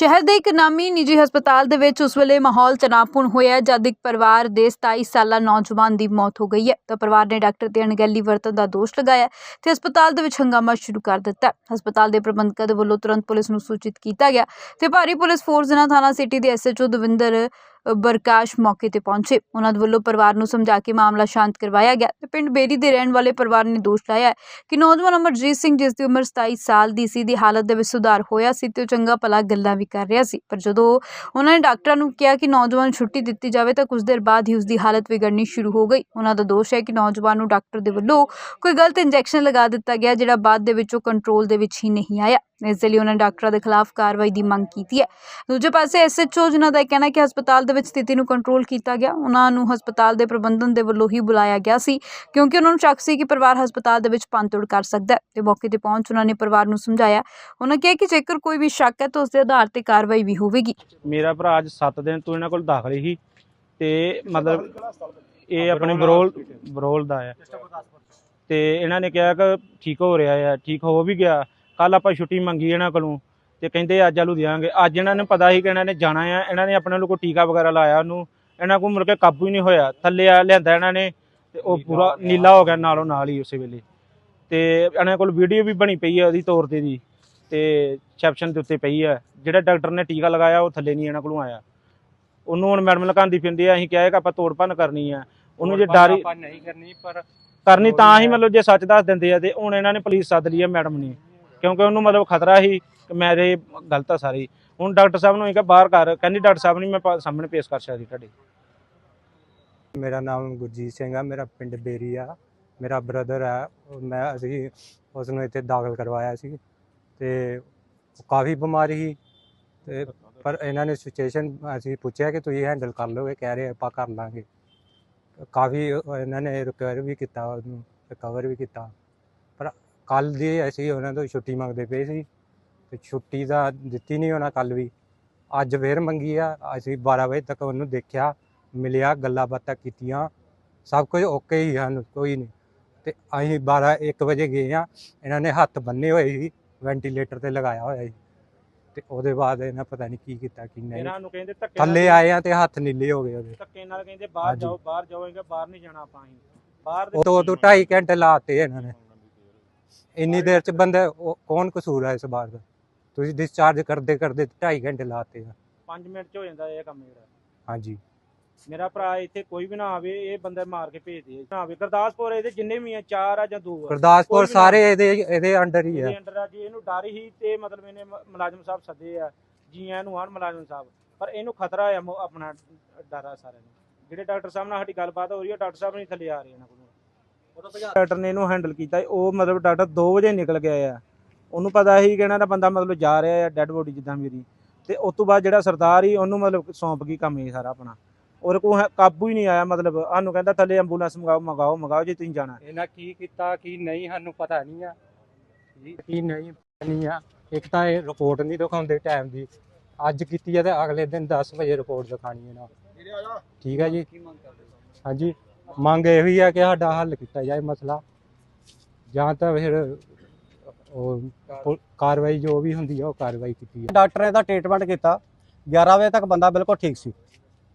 ਸ਼ਹਿਰ ਦੇ ਇੱਕ ਨਾਮੀ ਨਿੱਜੀ ਹਸਪਤਾਲ ਦੇ ਵਿੱਚ ਉਸ ਵੇਲੇ ਮਾਹੌਲ ਤਣਾਅਪੂਰਨ ਹੋਇਆ ਜਦ ਇੱਕ ਪਰਿਵਾਰ ਦੇ 27 ਸਾਲਾ ਨੌਜਵਾਨ ਦੀ ਮੌਤ ਹੋ ਗਈ ਹੈ। ਤਾਂ ਪਰਿਵਾਰ ਨੇ ਡਾਕਟਰ ਤੇ ਅਣਗਹਿਲੀ ਵਰਤਣ ਦਾ ਦੋਸ਼ ਲਗਾਇਆ ਹੈ ਤੇ ਹਸਪਤਾਲ ਦੇ ਵਿੱਚ ਹੰਗਾਮਾ ਸ਼ੁਰੂ ਕਰ ਦਿੱਤਾ ਹਸਪਤਾਲ ਦੇ ਪ੍ਰਬੰਧਕਾਂ ਦੇ ਵੱਲੋਂ ਤੁਰੰਤ ਪੁਲਿਸ ਨੂੰ ਸੂਚਿਤ ਕੀਤਾ ਗਿਆ ਤੇ ਭਾਰੀ ਪੁਲਿਸ ਫੋਰਸ ਨਾਲ ਥਾਣਾ ਸਿਟੀ ਦੇ ਐਸਐਚਓ ਦਵਿੰਦਰ ਬਰਕਾਸ਼ ਮੌਕੇ ਤੇ ਪਹੁੰਚੇ। ਉਹਨਾਂ ਦੇ ਵੱਲੋਂ ਪਰਿਵਾਰ ਨੂੰ ਸਮਝਾ ਕੇ ਮਾਮਲਾ ਸ਼ਾਂਤ ਕਰਵਾਇਆ ਗਿਆ ਤੇ ਪਿੰਡ ਬੇਰੀ ਦੇ ਰਹਿਣ ਵਾਲੇ ਪਰਿਵਾਰ ਨੇ ਦੋਸ਼ ਲਾਇਆ ਕਿ ਨੌਜਵਾਨ ਅਮਰਜੀਤ ਸਿੰਘ, ਜਿਸ ਦੀ ਉਮਰ 27 ਸਾਲ ਦੀ ਸੀ, ਦੀ ਹਾਲਤ ਦੇ ਵਿੱਚ ਸੁਧਾਰ ਹੋਇਆ ਸੀ ਤੇ ਉਹ ਚੰਗਾ ਭਲਾ ਗੱਲਾਂ ਵੀ ਕਰ ਰਿਹਾ ਸੀ। ਪਰ ਜਦੋਂ ਉਹਨਾਂ ਨੇ ਡਾਕਟਰਾਂ ਨੂੰ ਕਿਹਾ ਕਿ ਨੌਜਵਾਨ ਛੁੱਟੀ ਦਿੱਤੀ ਜਾਵੇ ਤਾਂ ਕੁਝ ਦੇਰ ਬਾਅਦ ਹੀ ਉਸ ਦੀ ਹਾਲਤ ਵਿਗੜਨੀ ਸ਼ੁਰੂ ਹੋ ਗਈ। ਉਹਨਾਂ ਦਾ ਦੋਸ਼ ਹੈ ਕਿ ਨੌਜਵਾਨ ਨੂੰ ਡਾਕਟਰ ਦੇ ਵੱਲੋਂ ਕੋਈ ਗਲਤ ਇੰਜੈਕਸ਼ਨ ਲਗਾ ਦਿੱਤਾ ਗਿਆ, ਜਿਹੜਾ ਬਾਅਦ ਦੇ ਵਿੱਚ ਉਹ ਕੰਟਰੋਲ ਦੇ ਵਿੱਚ ਹੀ ਨਹੀਂ ਆਇਆ। ਇਸ ਦੇ ਲਈ ਉਹਨਾਂ ਡਾਕਟਰਾਂ ਦੇ ਖਿਲਾਫ ਕਾਰਵਾਈ ਦੀ ਮੰਗ ਕੀਤੀ ਹੈ। ਦੂਜੇ ਪਾਸੇ ਐਸਐਚਓ ਜਿਨ੍ਹਾਂ ਦਾ ਕਹਿਣਾ ਹੈ ਕਿ ਹਸਪਤਾਲ ਦੇ ਵਿੱਚ ਸਥਿਤੀ ਨੂੰ ਕੰਟਰੋਲ ਕੀਤਾ ਗਿਆ, ਉਹਨਾਂ ਨੂੰ ਹਸਪਤਾਲ ਦੇ ਪ੍ਰਬੰਧਨ ਦੇ ਵੱਲੋਂ ਹੀ ਬੁਲਾਇਆ ਗਿਆ ਸੀ ਕਿਉਂਕਿ ਉਹਨਾਂ ਨੂੰ ਸ਼ੱਕ ਸੀ ਕਿ ਪਰਿਵਾਰ ਹਸਪਤਾਲ ਦੇ ਵਿੱਚ ਪੰਤੋੜ ਕਰ ਸਕਦਾ ਹੈ ਤੇ ਮੌਕੇ ਤੇ ਪਹੁੰਚ ਉਹਨਾਂ ਨੇ ਪਰਿਵਾਰ ਨੂੰ ਸਮਝਾਇਆ। ਉਹਨਾਂ ਕਿਹਾ ਕਿ ਜੇਕਰ ਕੋਈ ਵੀ ਸ਼ੱਕ ਹੈ ਤਾਂ ਉਸ ਦੇ ਆਧਾਰ ਤੇ ਕਾਰਵਾਈ ਵੀ ਹੋਵੇਗੀ। ਮੇਰਾ ਭਰਾ ਅੱਜ 7 ਦਿਨ ਤੋਂ ਇਹਨਾਂ ਕੋਲ ਦਾਖਲ ਸੀ ਤੇ ਮਤਲਬ ਇਹ ਆਪਣੇ ਬਰੋਲ ਬਰੋਲ ਦਾ ਹੈ ਤੇ ਇਹਨਾਂ ਨੇ ਕਿਹਾ ਕਿ ਠੀਕ ਹੋ ਰਿਹਾ ਹੈ ਠੀਕ ਹੋ ਵੀ ਗਿਆ। ਕੱਲ ਆਪਾਂ ਛੁੱਟੀ ਮੰਗੀ ਇਹਨਾਂ ਕੋਲੋਂ ਤੇ ਕਹਿੰਦੇ ਅੱਜ ਆਲੂ ਦਿਆਂਗੇ ਅੱਜ ਇਹਨਾਂ ਨੂੰ ਪਤਾ ਸੀ ਕਿ ਇਹਨਾਂ ਨੇ ਜਾਣਾ ਆ। ਇਹਨਾਂ ਨੇ ਆਪਣੇ ਲੋਕੋ ਟੀਕਾ ਵਗੈਰਾ ਲਾਇਆ ਉਹਨੂੰ। ਇਹਨਾਂ ਕੋਲ ਮੁੜ ਕੇ ਕਾਬੂ ਹੀ ਨਹੀਂ ਹੋਇਆ। ਥੱਲੇ ਆ ਲਿਆਂਦਾ ਇਹਨਾਂ ਨੇ ਤੇ ਉਹ ਪੂਰਾ ਨੀਲਾ ਹੋ ਗਿਆ ਨਾਲੋਂ ਨਾਲ ਹੀ ਉਸੇ ਵੇਲੇ। ਤੇ ਇਹਨਾਂ ਕੋਲ ਵੀਡੀਓ ਵੀ ਬਣੀ ਪਈ ਹੈ ਉਹਦੀ ਤੌਰ ਤੇ ਦੀ। ਤੇ ਰਿਸੈਪਸ਼ਨ ਦੇ ਉੱਤੇ ਪਈ ਹੈ ਜਿਹੜਾ ਡਾਕਟਰ ਨੇ ਟੀਕਾ ਲਗਾਇਆ ਉਹ ਥੱਲੇ ਨਹੀਂ ਇਹਨਾਂ ਕੋਲੋਂ ਆਇਆ। ਉਹਨੂੰ ਹੁਣ ਮੈਡਮ ਲਗਾਉਂਦੀ ਫਿਰਦੀ ਆ ਅਸੀਂ ਕਿਹਾ ਕਿ ਆਪਾਂ ਤੋੜ ਭੰਨ ਕਰਨੀ ਆ। ਉਹਨੂੰ ਜੇ ਡਰ ਨਹੀਂ ਕਰਨੀ ਪਰ ਕਰਨੀ ਤਾਂ ਹੀ ਮਤਲਬ ਜੇ ਸੱਚ ਦੱਸ ਦਿੰਦੇ ਆ ਤੇ ਹੁਣ ਇਹਨਾਂ ਨੇ ਪੁਲਿਸ ਸੱਦ ਲਈ ਆ ਮੈਡਮ ਨੇ। ਕਿਉਂਕਿ ਉਹਨੂੰ ਮਤਲਬ ਖਤਰਾ ਸੀ ਕਿ ਮੇਰੇ ਗਲਤ ਆ ਸਾਰੀ। ਹੁਣ ਡਾਕਟਰ ਸਾਹਿਬ ਨੂੰ ਇਹ ਕਿ ਬਾਹਰ ਕਰ ਕਹਿੰਦੀ ਡਾਕਟਰ ਸਾਹਿਬ ਨਹੀਂ ਮੈਂ ਪਾ- ਸਾਹਮਣੇ ਪੇਸ਼ ਕਰ ਸਕਦੀ ਤੁਹਾਡੇ। ਮੇਰਾ ਨਾਮ ਗੁਰਜੀਤ ਸਿੰਘ ਆ, ਮੇਰਾ ਪਿੰਡ ਬੇਰੀ ਆ। ਮੇਰਾ ਬ੍ਰਦਰ ਆ, ਉਹ ਮੈਂ ਅਸੀਂ ਉਸ ਨੂੰ ਇੱਥੇ ਦਾਖਲ ਕਰਵਾਇਆ ਸੀ ਤੇ ਉਹ ਕਾਫੀ ਬਿਮਾਰੀ ਸੀ ਤੇ ਪਰ ਇਹਨਾਂ ਨੇ ਸਿਚੁਏਸ਼ਨ ਅਸੀਂ ਪੁੱਛਿਆ ਕਿ ਤੁਸੀਂ ਹੈਂਡਲ ਕਰ ਲਓਗੇ, ਕਹਿ ਰਹੇ ਆਪਾਂ ਕਰ ਲਾਂਗੇ। ਕਾਫੀ ਇਹਨਾਂ ਨੇ ਰਿਕਵਰ ਵੀ ਕੀਤਾ, ਉਹਨੂੰ ਰਿਕਵਰ ਵੀ ਕੀਤਾ। ਕੱਲ ਦੀ ਅਸੀਂ ਉਹਨਾਂ ਤੋਂ ਛੁੱਟੀ ਮੰਗਦੇ ਪਏ ਸੀ ਤੇ ਛੁੱਟੀ ਦਾ ਦਿੱਤੀ ਨਹੀਂ ਉਹਨਾਂ ਕੱਲ ਵੀ। ਅੱਜ ਫੇਰ ਮੰਗੀ ਆ ਅਸੀਂ 12 ਵਜੇ ਤੱਕ ਉਹਨੂੰ ਦੇਖਿਆ ਮਿਲਿਆ ਗੱਲਾਂ ਬਾਤਾਂ ਕੀਤੀਆਂ ਸਭ ਕੁਝ ਓਕੇ ਹੀ ਹਨ ਕੋਈ ਨਹੀਂ। ਤੇ ਅਸੀਂ 12 1 ਵਜੇ ਗਏ ਆ ਇਹਨਾਂ ਨੇ ਹੱਥ ਬੰਨੇ ਹੋਏ ਸੀ ਵੈਂਟੀਲੇਟਰ ਤੇ ਲਗਾਇਆ ਹੋਇਆ ਸੀ। ਤੇ ਉਹਦੇ ਬਾਅਦ ਇਹਨਾਂ ਪਤਾ ਨਹੀਂ ਕੀ ਕੀਤਾ ਕੀ ਨਹੀਂ। ਇਹਨਾਂ ਨੂੰ ਕਹਿੰਦੇ ਧੱਕੇ ਥੱਲੇ ਆਏ ਆ ਤੇ ਹੱਥ ਨੀਲੇ ਹੋ ਗਏ ਉਹਦੇ। ਧੱਕੇ ਨਾਲ ਕਹਿੰਦੇ ਬਾਹਰ। ਜਾਓ ਬਾਹਰ ਜਾਓਗੇ ਬਾਹਰ ਨਹੀਂ ਜਾਣਾ ਆਪਾਂ ਅਸੀਂ। ਬਾਹਰ ਉਹ ਤੋਂ ਤੋਂ 2.5 ਘੰਟੇ ਲਾਤੇ ਇਹਨਾਂ ਨੇ। ਇੰਨੀ ਦੇਰ ਚ ਬੰਦਾ ਉਹ- ਕੌਣ ਕਸੂਰ ਹੈ ਇਸ ਬਾਰ ਦਾ? ਤੁਸੀਂ ਡਿਸਚਾਰਜ ਕਰਦੇ ਕਰਦੇ 2.5 ਘੰਟੇ ਲਾਤੇ ਆ। 5 ਮਿੰਟ ਚ ਹੋ ਜਾਂਦਾ ਇਹ ਕੰਮ ਜਿਹੜਾ। ਹਾਂਜੀ। ਮੇਰਾ ਭਰਾ ਇੱਥੇ ਕੋਈ ਵੀ ਨਾ ਆਵੇ ਇਹ ਬੰਦੇ ਮਾਰ ਕੇ ਭੇਜਦੇ ਆ ਨਾ ਆਵੇ। ਗੁਰਦਾਸਪੁਰ ਇਹਦੇ ਜਿੰਨੇ ਵੀ ਆ ਚਾਰ ਆ ਜਾਂ ਦੋ ਆ ਗੁਰਦਾਸਪੁਰ ਕੋਈ ਸਾਰੇ ਇਹਦੇ ਇਹਦੇ ਅੰਡਰ ਹੀ ਆ। ਇਹਦੇ ਅੰਡਰ ਆ ਜੀ ਇਹਨੂੰ ਡਰ ਹੀ ਤੇ ਮਤਲਬ ਇਹਨੇ ਮ- ਮੁਲਾਜ਼ਮ ਸਾਹਿਬ ਸੱਦੇ ਆ ਜੀ ਆਇਆਂ ਨੂੰ ਆਣ ਮੁਲਾਜ਼ਮ ਸਾਹਿਬ। ਪਰ ਇਹਨੂੰ ਖਤਰਾ ਆ ਮੋ- ਆਪਣਾ ਡਰ ਆ ਸਾਰਿਆਂ ਨੂੰ। ਜਿਹੜੇ ਡਾਕਟਰ ਸਾਹਿਬ ਨਾਲ ਸਾਡੀ ਗੱਲਬਾਤ ਹੋ ਰਹੀ ਹੈ ਡਾਕਟਰ ਸਾਹਿਬ ਨਹੀਂ ਥੱਲੇ ਆ ਰਹੇ ਇਹਨਾਂ ਕੋਲ। ਡਾਕਟਰ ਨੇ ਇਹਨੂੰ ਹੈਂਡਲ ਕੀਤਾ ਉਹ ਮਤਲਬ ਡਾਕਟਰ 2 ਵਜੇ ਨਿਕਲ ਗਿਆ ਆ ਉਹਨੂੰ ਪਤਾ ਸੀ ਕਿ ਇਹਨਾਂ ਦਾ ਬੰਦਾ ਮਤਲਬ ਜਾ ਰਿਹਾ ਆ ਡੈੱਡ ਬੋਡੀ ਜਿੱਦਾਂ ਮੇਰੀ। ਤੇ ਉਸ ਤੋਂ ਬਾਅਦ ਜਿਹੜਾ ਸਰਦਾਰ ਹੀ ਉਹਨੂੰ ਮਤਲਬ ਸੌਂਪ ਗਈ ਕੰਮ ਇਹ ਸਾਰਾ ਆਪਣਾ। ਉਹਦੇ ਕੋਲ ਕਾਬੂ ਹੀ ਨਹੀਂ ਆਇਆ, ਮਤਲਬ ਸਾਨੂੰ ਕਹਿੰਦਾ ਥੱਲੇ ਐਂਬੂਲੈਂਸ ਮੰਗਾਓ ਮੰਗਾਓ ਮੰਗਾਓ ਜੇ ਤੁਸੀਂ ਜਾਣਾ। ਇਹਨਾਂ ਕੀ ਕੀਤਾ, ਕੀ ਨਹੀਂ, ਸਾਨੂੰ ਪਤਾ ਨਹੀਂ ਆ। ਕੀ ਨਹੀਂ ਨਹੀਂ ਆ। ਇੱਕ ਤਾਂ ਇਹ ਰਿਪੋਰਟ ਨਹੀਂ ਦਿਖਾਉਂਦੇ ਟਾਈਮ ਦੀ। ਅੱਜ ਕੀਤੀ ਹੈ ਤੇ ਅਗਲੇ ਦਿਨ 10 ਵਜੇ ਰਿਪੋਰਟ ਦਿਖਾਣੀ ਇਹਨਾਂ ਠੀਕ ਹੈ ਜੀ? ਹਾਂਜੀ। ਮੰਗ ਇਹ ਵੀ ਆ ਕਿ ਸਾਡਾ ਹੱਲ ਕੀਤਾ ਜਾਏ ਮਸਲਾ। ਜਾਂ ਤਾਂ ਫਿਰ ਉਹ ਪੁ- ਕਾਰਵਾਈ ਜੋ ਵੀ ਹੁੰਦੀ ਆ ਉਹ ਕਾਰਵਾਈ ਕੀਤੀ ਆ ਡਾਕਟਰ ਨੇ ਤਾਂ ਟ੍ਰੀਟਮੈਂਟ ਕੀਤਾ। 11 ਵਜੇ ਤੱਕ ਬੰਦਾ ਬਿਲਕੁਲ ਠੀਕ ਸੀ।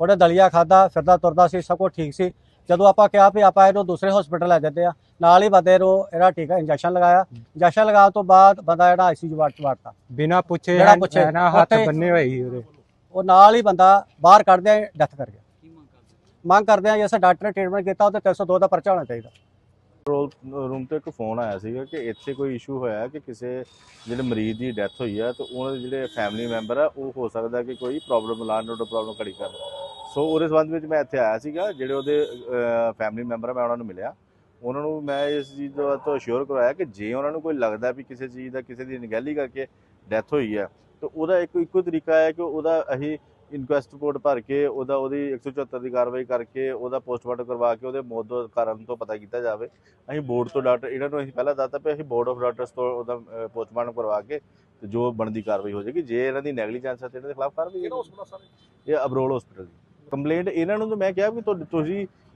ਉਹਨੇ ਦਲੀਆ ਖਾਦਾ ਫਿਰਦਾ ਤੁਰਦਾ ਸੀ ਸਭ ਕੁਝ ਠੀਕ ਸੀ। ਜਦੋਂ ਆਪਾਂ ਕਿਹਾ ਵੀ ਆਪਾਂ ਇਹਨੂੰ ਦੂਸਰੇ ਹਸਪੀਟਲ ਲੈ ਜਾਂਦੇ ਆ ਨਾਲ ਹੀ ਬੰਦੇ ਨੂੰ ਇਹਦਾ ਟੀਕਾ ਇੰਜੈਕਸ਼ਨ ਲਗਾਇਆ। ਇੰਜੈਕਸ਼ਨ ਲਗਾਉਣ ਤੋਂ ਬਾਅਦ ਬੰਦਾ ਜਿਹੜਾ ਆਈਸੀਯੂ ਵਾਰਡ ਚ ਵੜਤਾ ਬਿਨਾ ਪੁੱਛੇ ਬਿਨਾਂ ਪੁੱਛੇ, ਨਾ ਹੱਥ ਉੱਥੇ- ਬੰਨੇ ਉਹਦੇ। ਉਹ ਨਾਲ ਹੀ ਬੰਦਾ ਬਾਹਰ ਕੱਢਦੇ ਡੈਥ ਕਰ ਗਿਆ। ਮੰਗ ਕਰਦੇ ਆ ਜਿਸ ਡਾਕਟਰ ਨੇ ਟ੍ਰੀਟਮੈਂਟ ਕੀਤਾ ਉਹ ਤੇ 302 ਦਾ ਪਰਚਾ ਹੋਣਾ ਚਾਹੀਦਾ। ਰੂਮ ਤੇ ਇੱਕ ਫੋਨ ਆਇਆ ਸੀਗਾ ਕਿ ਇੱਥੇ ਕੋਈ ਇਸ਼ੂ ਹੋਇਆ ਕਿ ਕਿਸੇ ਜਿਹੜੇ ਮਰੀਜ਼ ਦੀ ਡੈਥ ਹੋਈ ਆ, ਤੇ ਉਹਨਾਂ ਦੇ ਜਿਹੜੇ ਫੈਮਿਲੀ ਮੈਂਬਰ ਆ, ਉਹ ਹੋ ਸਕਦਾ ਕਿ ਕੋਈ ਪ੍ਰੋਬਲਮ ਲਾਣ ਰੋਡ ਪ੍ਰੋਬਲਮ ਖੜੀ ਕਰ ਸੋ ਉਹਦੇ ਸੰਬੰਧ ਵਿੱਚ ਮੈਂ ਇੱਥੇ ਆਇਆ ਸੀਗਾ, ਜਿਹੜੇ ਉਹਦੇ ਫੈਮਿਲੀ ਮੈਂਬਰ ਆ, ਮੈਂ ਉਹਨਾਂ ਨੂੰ ਮਿਲਿਆ। ਉਹਨਾਂ ਨੂੰ ਮੈਂ ਇਸ ਚੀਜ਼ ਦਾ ਤੋਂ ਅਸ਼ੋਰ ਕਰਵਾਇਆ ਕਿ ਜੇ ਉਹਨਾਂ ਨੂੰ ਕੋਈ ਲੱਗਦਾ ਵੀ ਕਿਸੇ ਚੀਜ਼ ਦਾ, ਕਿਸੇ ਦੀ ਨਿਗਹਿਲੀ ਕਰਕੇ ਡੈਥ ਹੋਈ ਹੈ ਤਾਂ ਉਹਦਾ ਇੱਕ, ਇੱਕੋ ਤਰੀਕਾ ਹੈ ਕਿ ਉਹਦਾ ਅਸੀਂ ਇਨਕੁਐਸਟ ਰਿਪੋਰਟ ਭਰ ਕੇ ਉਹਦਾ ਉਹਦੀ 174 ਦੀ ਕਾਰਵਾਈ ਕਰਕੇ ਉਹਦਾ ਪੋਸਟਮਾਰਟਮ ਕਰਵਾ ਕੇ ਉਹਦੇ ਮੌਤ ਦਾ ਕਾਰਨ ਤੋਂ ਪਤਾ ਕੀਤਾ ਜਾਵੇ। ਅਸੀਂ ਬੋਰਡ ਤੋਂ ਡਾਕਟਰ ਇਹਨਾਂ ਨੂੰ ਅਸੀਂ ਪਹਿਲਾਂ ਦੱਸਤਾ ਵੀ ਅਸੀਂ ਬੋਰਡ ਆਫ ਡਾਕਟਰਸ ਤੋਂ ਉਹਦਾ ਪੋਸਟਮਾਰਟਮ ਕਰਵਾ ਕੇ ਤੇ ਜੋ ਬਣਦੀ ਕਾਰਵਾਈ ਹੋ ਜਾਏਗੀ। ਜੇ ਇਹਨਾਂ ਦੀ ਨੈਗਲੀਜੈਂਸ ਹੈ ਤੇ ਇਹਨਾਂ ਦੇ ਖਿਲਾਫ ਕਾਰਵਾਈ ਇਹ? ਅਬਰੋਲ ਹਸਪੀਟਲ ਦੀ। ਕੰਪਲੇਂਟ ਇਹਨਾਂ ਨੂੰ ਤਾਂ ਮੈਂ ਕਿਹਾ ਵੀ ਤੁਸੀਂ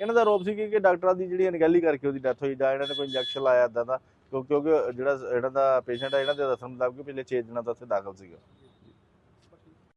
ਇਹਨਾਂ ਦਾ ਆਰੋਪ ਸੀ ਕਿ ਡਾਕਟਰਾਂ ਦੀ ਜਿਹੜੀ ਅਣਗਹਿਲੀ ਕਰਕੇ ਉਹਦੀ ਡੈਥ ਹੋਈ, ਜਾਂ ਇਹਨਾਂ ਨੇ ਕੋਈ ਇੰਜੈਕਸ਼ਨ ਲਾਇਆ ਇਦਾਂ ਦਾ, ਕਿਉਂਕਿ ਜਿਹੜਾ ਇਹਨਾਂ ਦਾ ਪੇਸ਼ੈਂਟ ਹੈ ਇਹਨਾਂ ਦੇ ਦੱਸਣ ਮੁਤਾਬਕ ਪਿਛਲੇ 6 ਦਿਨਾਂ ਤੋਂ ਉੱਥੇ ਦਾਖਲ ਸੀਗਾ